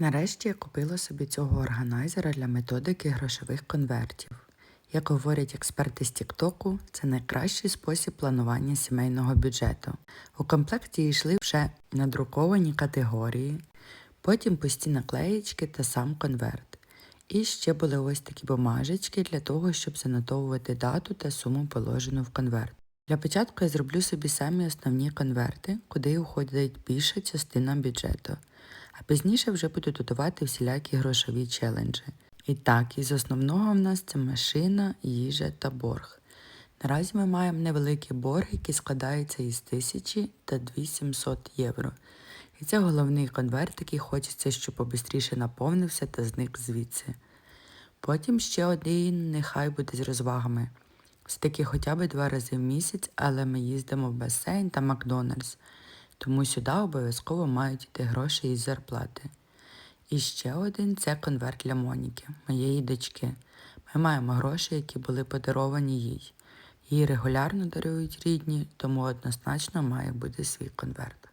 Нарешті я купила собі цього органайзера для методики грошових конвертів. Як говорять експерти з Тіктоку, це найкращий спосіб планування сімейного бюджету. У комплекті йшли вже надруковані категорії, потім пусті наклеєчки та сам конверт. І ще були ось такі бумажечки для того, щоб занотовувати дату та суму положену в конверт. Для початку я зроблю собі самі основні конверти, куди уходить більша частина бюджету, а пізніше вже буду додавати всілякі грошові челенджі. І так, із основного в нас це машина, їжа та борг. Наразі ми маємо невеликий борг, який складається із 1000 та 2700 євро. І це головний конверт, який хочеться, щоб побистріше наповнився та зник звідси. Потім ще один нехай буде з розвагами. Все-таки хоча б два рази в місяць, але ми їздимо в басейн та Макдональдс, тому сюди обов'язково мають йти гроші із зарплати. І ще один це конверт для Моніки, моєї дочки. Ми маємо гроші, які були подаровані їй. Її регулярно дарують рідні, тому однозначно має бути свій конверт.